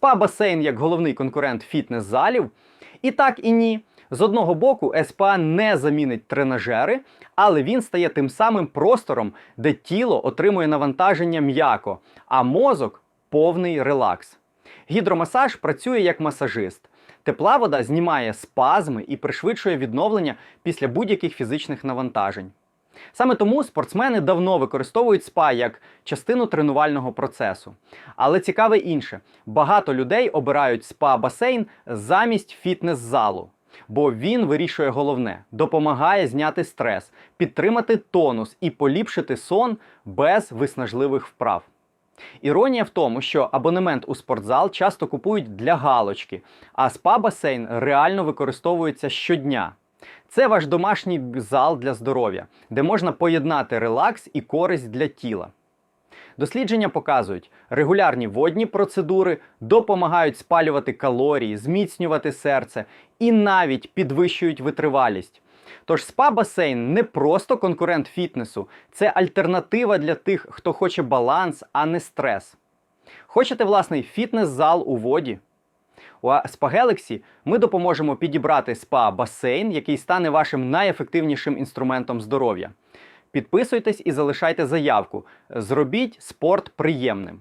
спа-басейн як головний конкурент фітнес-залів. І так і ні. З одного боку, СПА не замінить тренажери, але він стає тим самим простором, де тіло отримує навантаження м'яко, а мозок повний релакс. Гідромасаж працює як масажист. Тепла вода знімає спазми і пришвидшує відновлення після будь-яких фізичних навантажень. Саме тому спортсмени давно використовують спа як частину тренувального процесу. Але цікаве інше: багато людей обирають спа-басейн замість фітнес-залу. Бо він вирішує головне, допомагає зняти стрес, підтримати тонус і поліпшити сон без виснажливих вправ. Іронія в тому, що абонемент у спортзал часто купують для галочки, а спа-басейн реально використовується щодня. Це ваш домашній зал для здоров'я, де можна поєднати релакс і користь для тіла. Дослідження показують, регулярні водні процедури допомагають спалювати калорії, зміцнювати серце і навіть підвищують витривалість. Тож спа-басейн не просто конкурент фітнесу, це альтернатива для тих, хто хоче баланс, а не стрес. Хочете власний фітнес-зал у воді? У Spa Galaxy ми допоможемо підібрати спа-басейн, який стане вашим найефективнішим інструментом здоров'я. Підписуйтесь і залишайте заявку. Зробіть спорт приємним.